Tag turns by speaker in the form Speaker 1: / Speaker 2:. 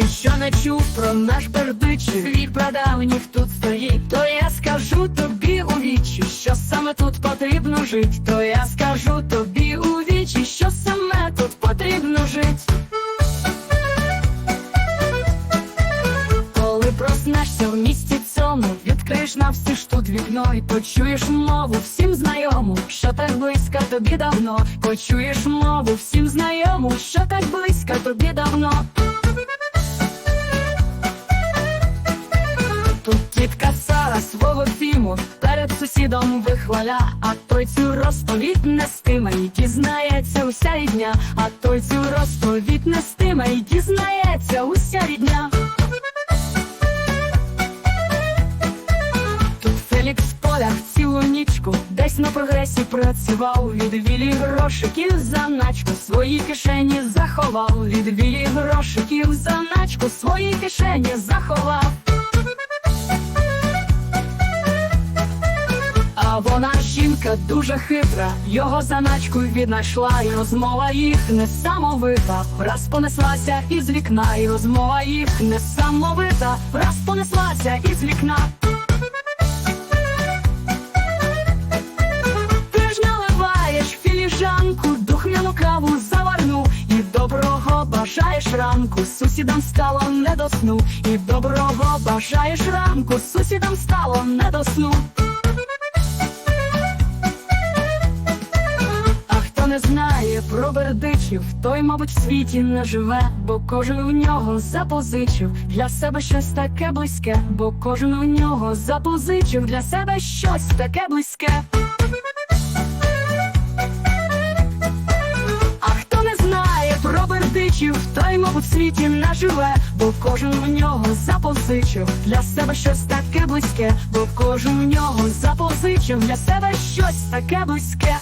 Speaker 1: що не чув про наш бердичів Вік прадавніх тут стоїть, то я скажу тобі у вічі, що саме тут потрібно жить, то я скажу тобі у вічі, що саме тут потрібно жить. Коли проснешся в місті цьому, відкриєш на всі ж тут вікно і почуєш мову всім знайому, що так близько тобі давно, почуєш мову всім знайому, що так близько тобі давно. Свого фіму. Перед сусідом вихваля, а той цю розповідь не стиме і дізнається уся рідня, а той цю розповідь не стиме і дізнається уся рідня. Тут Фелікс в полях цілу нічку десь на прогресі працював. Від вілі грошиків заначку свої кишені заховав, від вілі грошиків заначку свої кишені заховав. А вона жінка дуже хитра, його заначку віднайшла, і розмова їх несамовита. Раз понеслася із вікна, і розмова їх несамовита, раз понеслася із вікна. Ти ж наливаєш філіжанку, духмяну каву заварну, і доброго бажаєш ранку, сусідам стало не до сну, і доброго бажаєш ранку, сусідам стало не до сну. Не знає про бердичів, той, мабуть, в світі не живе, бо кожен в нього запозичив. Для себе щось таке близьке, бо кожен в нього запозичив. Для себе щось таке близьке. А хто не знає про бердичів, той, мабуть, в світі не живе, бо кожен в нього запозичив. Для себе щось таке близьке, бо кожен в нього запозичив. Для себе щось таке близьке.